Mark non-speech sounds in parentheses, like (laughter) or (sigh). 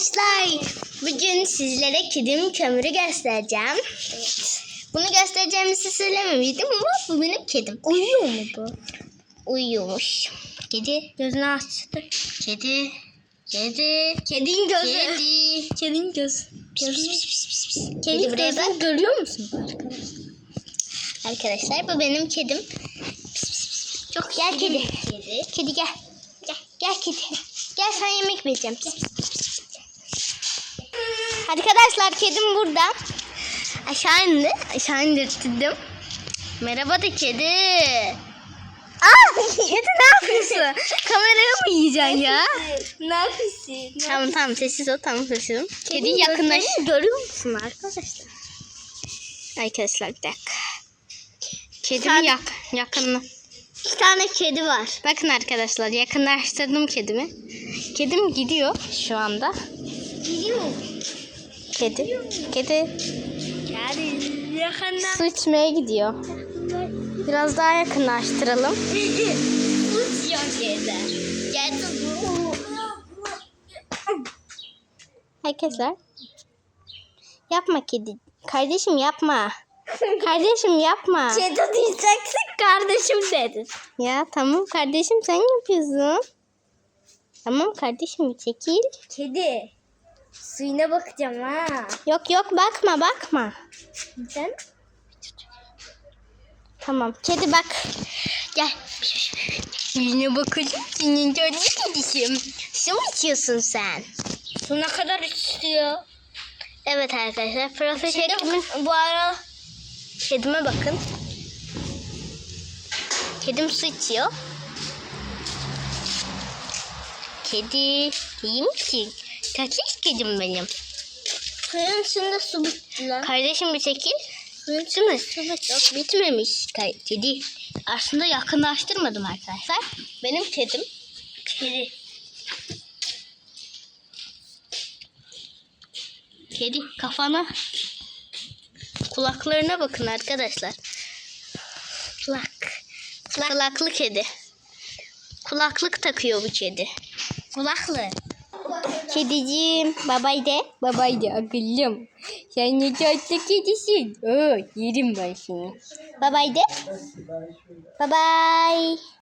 arkadaşlar. Bugün sizlere kedim kömürü göstereceğim. Bunu göstereceğimi size söylememiştim ama bu benim kedim. Uyuyor mu bu? Uyuyormuş. Kedi gözünü açtı. Kedi. Kedi. Kedin gözü. Kedi. Kedin göz. Kedi buraya bak. görüyor musun arkadaşlar? Arkadaşlar bu benim kedim. Çok gel kedi. Kedi. Kedi gel. Gel, gel kedi. Gel sen yemek vereceğim. Pis, pis, pis, pis. Arkadaşlar kedim burada. Aşağı indi. Aşağı indirttim. Merhaba da kedi. Aa, (laughs) kedi ne yapıyorsun? Kamerayı mı yiyeceksin ya? Ne yapıyorsun? Tamam tamam sessiz ol tamam sessiz ol. Kedi yakınlaş. Görüyor musun arkadaşlar? Arkadaşlar bir dakika. Kedimi yak yakınla. İki tane kedi var. Bakın arkadaşlar yakınlaştırdım kedimi. Kedim gidiyor şu anda. Gidiyor. Kedi. Kedi Yani su içmeye gidiyor. Biraz daha yakınlaştıralım. Uçuyor kedi. Kedi bu. Arkadaşlar. Yapma kedi. Kardeşim yapma. Kardeşim yapma. Kedi diyeceksin kardeşim dedin. Ya tamam kardeşim sen yapıyorsun. Tamam kardeşim çekil. Kedi. Suyuna bakacağım ha. Yok yok bakma bakma. Sen? Tamam kedi bak. Gel. Yüzüne bakacağım senin canlı kedişim. Su mu içiyorsun sen? Su ne kadar istiyor? Evet arkadaşlar. Profesör Kedi Kedimin bu ara kedime bakın. Kedim su içiyor. Kedi iyi misin? Tatlış kedim benim. suyun içinde su bitti lan. Kardeşim bir çekil. Suyun Bitti mi? Yok bitmemiş kedi. Aslında yakınlaştırmadım arkadaşlar. Benim kedim. Kedi. Kedi kafana. Kulaklarına bakın arkadaşlar. Kulak. Kulaklı kedi. Kulaklık takıyor bu kedi. Kulaklı. Kediciğim. Babay de. Babay de akıllım. Sen ne tatlı kedisin. Oo, yerim ben seni. Babay de. Bye.